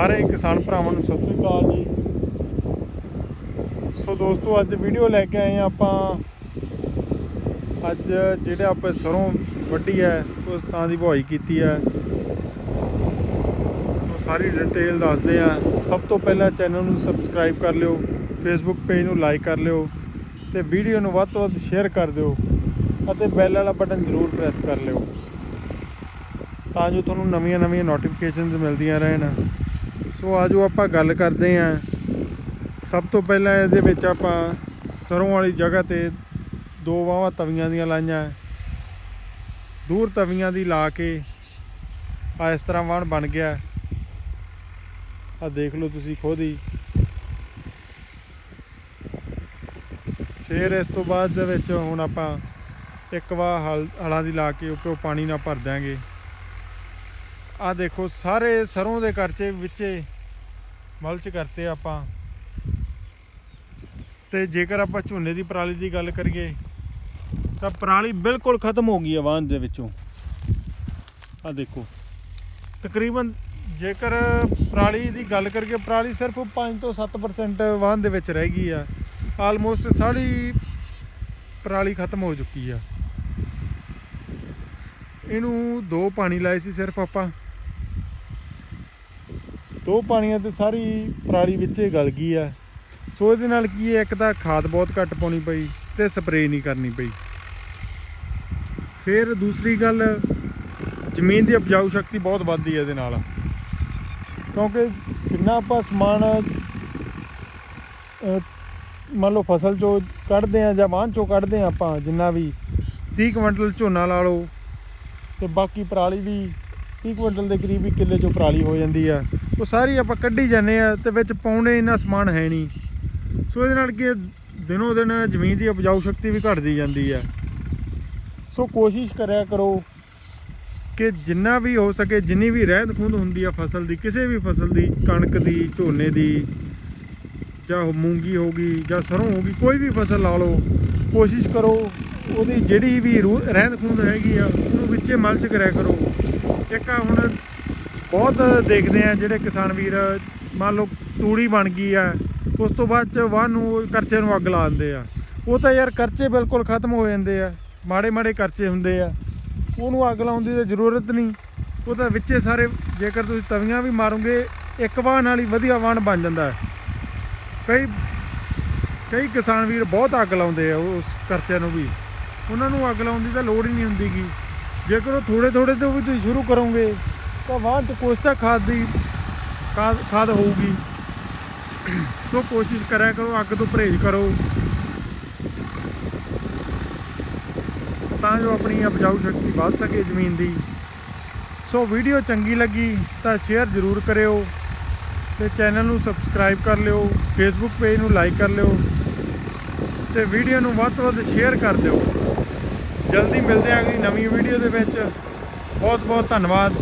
ਸਾਰੇ ਕਿਸਾਨ ਭਰਾਵਾਂ ਨੂੰ ਸਤਿ ਸ੍ਰੀ ਅਕਾਲ ਜੀ। ਸੋ ਦੋਸਤੋ, ਅੱਜ ਵੀਡੀਓ ਲੈ ਕੇ ਆਏ ਹਾਂ ਆਪਾਂ। ਅੱਜ ਜਿਹੜੇ ਆਪਾਂ ਸਰੋਂ ਵੱਢੀ ਹੈ, ਉਸ ਤਾਂ ਦੀ ਬੁਆਈ ਕੀਤੀ ਹੈ। ਸੋ ਸਾਰੀ ਡਿਟੇਲ ਦੱਸਦੇ ਆ ਸਭ ਤੋਂ ਪਹਿਲਾਂ ਚੈਨਲ ਨੂੰ ਸਬਸਕ੍ਰਾਈਬ ਕਰ ਲਿਓ ਫੇਸਬੁੱਕ ਪੇਜ ਨੂੰ ਲਾਈਕ ਕਰ ਲਿਓ ਤੇ ਵੀਡੀਓ ਨੂੰ ਵੱਧ ਤੋਂ ਵੱਧ ਸ਼ੇਅਰ ਕਰ ਦਿਓ ਅਤੇ ਬੈਲ ਵਾਲਾ ਬਟਨ ਜ਼ਰੂਰ ਪ੍ਰੈਸ ਕਰ ਲਿਓ ਤਾਂ ਜੋ ਤੁਹਾਨੂੰ ਨਵੀਆਂ-ਨਵੀਆਂ ਨੋਟੀਫਿਕੇਸ਼ਨਸ ਮਿਲਦੀਆਂ ਰਹਿਣ। ਸੋ ਆਜੋ ਆਪਾਂ ਗੱਲ ਕਰਦੇ ਆਂ ਸਭ ਤੋਂ ਪਹਿਲਾਂ ਇਹਦੇ ਵਿੱਚ ਆਪਾਂ ਸਰੋਂ ਵਾਲੀ ਜਗ੍ਹਾ ਤੇ ਦੋ ਵਾਹਾਂ ਤਵੀਆਂ ਦੀਆਂ ਲਾਈਆਂ। ਦੂਰ ਤਵੀਆਂ ਦੀ ਲਾ ਕੇ ਆ ਇਸ ਤਰ੍ਹਾਂ ਵਾਣ ਬਣ ਗਿਆ। ਆ ਦੇਖ ਲਓ ਤੁਸੀਂ ਖੁਦ ਹੀ। ਫਿਰ ਇਸ ਤੋਂ ਬਾਅਦ ਦੇ ਵਿੱਚ ਹੁਣ ਆਪਾਂ ਇੱਕ ਵਾਰ ਹਲ ਹਲਾਂ ਦੀ ਲਾ ਕੇ ਉੱਪਰੋਂ ਪਾਣੀ ਨਾਲ ਭਰ ਦਿਆਂਗੇ। ਆ ਦੇਖੋ, ਸਾਰੇ ਸਰੋਂ ਦੇ ਕਰਚੇ ਵਿੱਚੇ ਮਲਚ ਕਰਤੇ ਆਪਾਂ। ਤੇ ਜੇਕਰ ਆਪਾਂ ਝੋਨੇ ਦੀ ਪਰਾਲੀ ਦੀ ਗੱਲ ਕਰੀਏ, ਤਾਂ ਪਰਾਲੀ ਬਿਲਕੁਲ ਖਤਮ ਹੋ ਗਈ ਹੈ ਵਾਹਨ ਦੇ ਵਿੱਚੋਂ। ਆ ਦੇਖੋ, ਤਕਰੀਬਨ ਜੇਕਰ ਪਰਾਲੀ ਦੀ ਗੱਲ ਕਰੀਏ, ਪਰਾਲੀ ਸਿਰਫ 5 ਤੋਂ 7% ਵਾਹਨ ਦੇ ਵਿੱਚ ਰਹਿ ਗਈ ਆ। ਆਲਮੋਸਟ ਸਾਰੀ ਪਰਾਲੀ ਖਤਮ ਹੋ ਚੁੱਕੀ ਆ। ਇਹਨੂੰ ਦੋ ਪਾਣੀ ਲਾਏ ਸੀ ਸਿਰਫ ਆਪਾਂ। ਦੋ ਪਾਣੀਆਂ ਤੇ ਸਾਰੀ ਪਰਾਲੀ ਵਿੱਚੇ ਗਲ ਗਈ ਆ। ਸੋ ਇਹਦੇ ਨਾਲ ਕੀ ਹੈ, ਇੱਕ ਤਾਂ ਖਾਦ ਬਹੁਤ ਘੱਟ ਪਾਉਣੀ ਪਈ ਤੇ ਸਪਰੇਅ ਨਹੀਂ ਕਰਨੀ ਪਈ। ਫਿਰ ਦੂਸਰੀ ਗੱਲ, ਜ਼ਮੀਨ ਦੀ ਉਪਜਾਊ ਸ਼ਕਤੀ ਬਹੁਤ ਵੱਧਦੀ ਹੈ ਇਹਦੇ ਨਾਲ। ਕਿਉਂਕਿ ਜਿੰਨਾ ਆਪਾਂ ਸਮਾਨ ਮੰਨ ਲਓ ਫਸਲ ਚੋਂ ਕੱਢਦੇ ਆ ਜਾਂ ਵਾਹਨ ਚੋਂ ਕੱਢਦੇ ਆ ਆਪਾਂ, ਜਿੰਨਾ ਵੀ 30 ਕੁਇੰਟਲ ਝੋਨਾ ਲਾ ਲਓ ਤੇ ਬਾਕੀ ਪਰਾਲੀ ਵੀ 30 ਕੁਇੰਟਲ ਦੇ ਕਰੀਬ ਹੀ ਕਿੱਲੇ ਚੋਂ ਪਰਾਲੀ ਹੋ ਜਾਂਦੀ ਆ। ਉਹ ਸਾਰੀ ਆਪਾਂ ਕੱਢੀ ਜਾਂਦੇ ਆ ਤੇ ਵਿੱਚ ਪਾਉਣੇ ਇੰਨਾ ਸਮਾਨ ਹੈ ਨਹੀਂ। ਸੋ ਇਹਦੇ ਨਾਲ ਕੀ ਦਿਨੋ ਦਿਨ ਜ਼ਮੀਨ ਦੀ ਉਪਜਾਊ ਸ਼ਕਤੀ ਵੀ ਘਟਦੀ ਜਾਂਦੀ ਹੈ ਸੋ ਕੋਸ਼ਿਸ਼ ਕਰਿਆ ਕਰੋ ਕਿ ਜਿੰਨਾ ਵੀ ਹੋ ਸਕੇ, ਜਿੰਨੀ ਵੀ ਰਹਿੰਦ ਖੂੰਦ ਹੁੰਦੀ ਆ ਫਸਲ ਦੀ, ਕਿਸੇ ਵੀ ਫਸਲ ਦੀ, ਕਣਕ ਦੀ, ਝੋਨੇ ਦੀ, ਜਾਂ ਮੂੰਗੀ ਹੋ ਗਈ ਜਾਂ ਸਰੋਂ ਹੋ ਗਈ, ਕੋਈ ਵੀ ਫਸਲ ਲਾ ਲਓ, ਕੋਸ਼ਿਸ਼ ਕਰੋ ਉਹਦੀ ਜਿਹੜੀ ਵੀ ਰੂ- ਰਹਿੰਦ ਖੂੰਦ ਹੈਗੀ ਆ, ਉਹਨੂੰ ਵਿੱਚੇ ਮਲਚ ਕਰਿਆ ਕਰੋ। ਇੱਕ ਆ ਹੁਣ ਬਹੁਤ ਦੇਖਦੇ ਆ ਜਿਹੜੇ ਕਿਸਾਨ ਵੀਰ, ਮੰਨ ਲਓ ਤੂੜੀ ਬਣ ਗਈ ਆ, ਉਸ ਤੋਂ ਬਾਅਦ ਚ ਵਾਹਨ ਨੂੰ, ਕਰਚੇ ਨੂੰ ਅੱਗ ਲਾ ਦਿੰਦੇ ਆ। ਉਹ ਤਾਂ ਯਾਰ ਕਰਚੇ ਬਿਲਕੁਲ ਖਤਮ ਹੋ ਜਾਂਦੇ ਆ ਮਾੜੇ ਮਾੜੇ ਕਰਚੇ ਹੁੰਦੇ ਆ। ਉਹਨੂੰ ਅੱਗ ਲਾਉਣ ਦੀ ਤਾਂ ਜ਼ਰੂਰਤ ਨਹੀਂ। ਉਹ ਤਾਂ ਵਿੱਚੇ ਸਾਰੇ, ਜੇਕਰ ਤੁਸੀਂ ਤਵੀਆਂ ਵੀ ਮਾਰੋਗੇ, ਇੱਕ ਵਾਹਨ ਨਾਲ ਹੀ ਵਧੀਆ ਵਾਹਨ ਬਣ ਜਾਂਦਾ ਕਈ ਕਈ ਕਿਸਾਨ ਵੀਰ ਬਹੁਤ ਅੱਗ ਲਾਉਂਦੇ ਆ ਉਸ ਕਰਚੇ ਨੂੰ ਵੀ। ਉਹਨਾਂ ਨੂੰ ਅੱਗ ਲਾਉਣ ਦੀ ਤਾਂ ਲੋੜ ਹੀ ਨਹੀਂ ਹੁੰਦੀਗੀ। ਜੇਕਰ ਉਹ ਥੋੜੇ ਥੋੜੇ ਤੋਂ ਵੀ ਤੁਸੀਂ ਸ਼ੁਰੂ ਕਰੋਗੇ, ਤਾਂ ਬਾਅਦ 'ਚ ਕੁਛ ਤਾਂ ਖਾਦ ਦੀ ਖਾਦ ਖਾਦ ਹੋਊਗੀ। ਸੋ ਕੋਸ਼ਿਸ਼ ਕਰਿਆ ਕਰੋ, ਅੱਗ ਤੋਂ ਪਰਹੇਜ਼ ਕਰੋ। ਤਾਂ ਜੋ ਆਪਣੀ ਉਪਜਾਊ ਸ਼ਕਤੀ ਵੱਧ ਸਕੇ ਜ਼ਮੀਨ ਦੀ। ਸੋ ਵੀਡੀਓ ਚੰਗੀ ਲੱਗੀ ਤਾਂ ਸ਼ੇਅਰ ਜ਼ਰੂਰ ਕਰਿਓ ਤੇ ਚੈਨਲ ਨੂੰ ਸਬਸਕ੍ਰਾਈਬ ਕਰ ਲਿਓ ਫੇਸਬੁੱਕ ਪੇਜ ਨੂੰ ਲਾਈਕ ਕਰ ਲਿਓ ਤੇ ਵੀਡੀਓ ਨੂੰ ਵੱਧ ਤੋਂ ਵੱਧ ਸ਼ੇਅਰ ਕਰ ਦਿਓ। ਜਲਦੀ ਮਿਲਦੇ ਹਾਂ ਅਗਲੀ ਨਵੀਂ ਵੀਡੀਓ ਦੇ ਵਿੱਚ। ਬਹੁਤ ਬਹੁਤ ਧੰਨਵਾਦ।